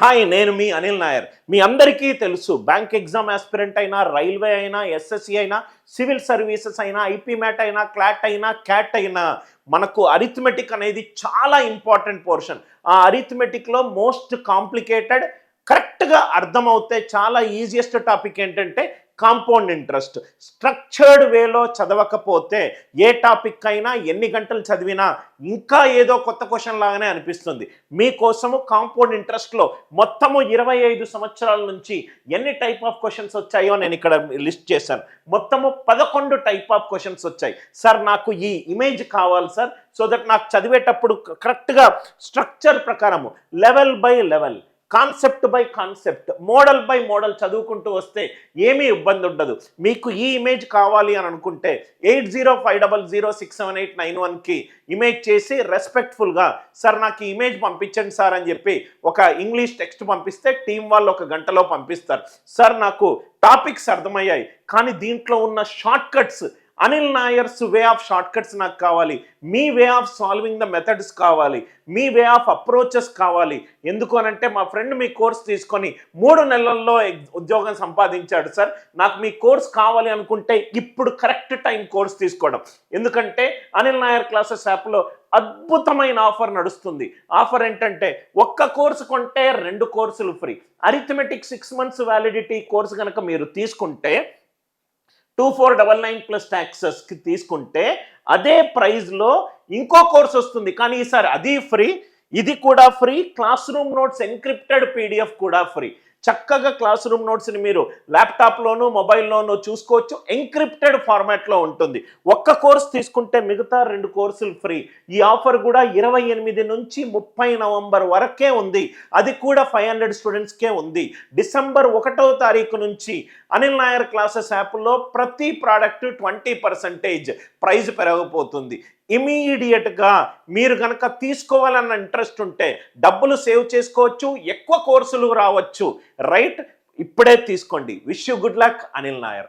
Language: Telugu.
హాయ్ నేను మీ అనిల్ నాయర్. మీ అందరికీ తెలుసు బ్యాంక్ ఎగ్జామ్ ఆస్పిరెంట్ అయినా రైల్వే అయినా ఎస్ఎస్సి అయినా సివిల్ సర్వీసెస్ అయినా ఐపీ మ్యాట్ అయినా క్లాట్ అయినా క్యాట్ అయినా మనకు అరిథమెటిక్ అనేది చాలా ఇంపార్టెంట్ పోర్షన్. ఆ అరిథమెటిక్లో మోస్ట్ కాంప్లికేటెడ్ కరెక్ట్గా అర్థమవుతే చాలా ఈజియెస్ట్ టాపిక్ ఏంటంటే కాంపౌండ్ ఇంట్రెస్ట్ స్ట్రక్చర్డ్ వేలో చదవకపోతే ఏ టాపిక్ అయినా ఎన్ని గంటలు చదివినా ఇంకా ఏదో కొత్త క్వశ్చన్ లాగానే అనిపిస్తుంది. మీకోసము కాంపౌండ్ ఇంట్రెస్ట్లో మొత్తము ఇరవై ఐదు సంవత్సరాల నుంచి ఎన్ని టైప్ ఆఫ్ క్వశ్చన్స్ వచ్చాయో నేను ఇక్కడ లిస్ట్ చేశాను. మొత్తము పదకొండు టైప్ ఆఫ్ క్వశ్చన్స్ వచ్చాయి. సార్ నాకు ఈ ఇమేజ్ కావాలి సార్ సో దట్ నాకు చదివేటప్పుడు కరెక్ట్గా స్ట్రక్చర్ ప్రకారము level by level concept by concept model by model చదువుకుంటూ వస్తే ఏమీ ఇబ్బంది ఉండదు. మీకు ఈ ఇమేజ్ కావాలి అని అనుకుంటే eight zero five double zero six seven eight nine వన్కి ఇమేజ్ చేసి రెస్పెక్ట్ఫుల్గా సార్ నాకు ఈ ఇమేజ్ పంపించండి సార్ అని చెప్పి ఒక ఇంగ్లీష్ టెక్స్ట్ పంపిస్తే టీం వాళ్ళు ఒక గంటలో పంపిస్తారు. సార్ నాకు టాపిక్స్ అర్థమయ్యాయి కానీ దీంట్లో ఉన్న short cuts Anil Nair's way of short cuts నాకు కావాలి. మీ way of solving the methods కావాలి. మీ వే ఆఫ్ అప్రోచెస్ కావాలి. ఎందుకు అనంటే మా ఫ్రెండ్ మీ కోర్స్ తీసుకొని మూడు నెలల్లో ఉద్యోగం సంపాదించాడు సార్. నాకు మీ కోర్స్ కావాలి అనుకుంటే ఇప్పుడు కరెక్ట్ టైం కోర్స్ తీసుకోవడం. ఎందుకంటే అనిల్ నాయర్ క్లాసెస్ యాప్లో అద్భుతమైన ఆఫర్ నడుస్తుంది. ఆఫర్ ఏంటంటే ఒక్క కోర్సు కొంటే రెండు కోర్సులు free. Arithmetic six months validity course కనుక మీరు తీసుకుంటే two four double nine plus ట్యాక్సెస్కి తీసుకుంటే అదే ప్రైస్లో ఇంకో కోర్స్ వస్తుంది. కానీ ఈసారి అది ఫ్రీ ఇది కూడా free classroom notes encrypted PDF కూడా ఫ్రీ చక్కగా క్లాస్ రూమ్ నోట్స్ని మీరు ల్యాప్టాప్లోను మొబైల్లోనూ చూసుకోవచ్చు. ఎంక్రిప్టెడ్ ఫార్మాట్లో ఉంటుంది. ఒక్క కోర్స్ తీసుకుంటే మిగతా రెండు కోర్సులు ఫ్రీ ఈ ఆఫర్ కూడా ఇరవై ఎనిమిది నుంచి ముప్పై నవంబర్ వరకే ఉంది. అది కూడా ఫైవ్ హండ్రెడ్ స్టూడెంట్స్కే ఉంది. డిసెంబర్ ఒకటో తారీఖు నుంచి అనిల్ నాయర్ క్లాసెస్ యాప్లో ప్రతి ప్రోడక్ట్ ట్వంటీ పర్సెంటేజ్ ప్రైజ్ పెరగబోతుంది. ఇమీడియట్గా మీరు కనుక తీసుకోవాలన్న ఇంట్రెస్ట్ ఉంటే డబ్బులు సేవ్ చేసుకోవచ్చు. ఎక్కువ కోర్సులు రావచ్చు. రైట్ ఇప్పుడే తీసుకోండి. Wish you good luck Anil Nair.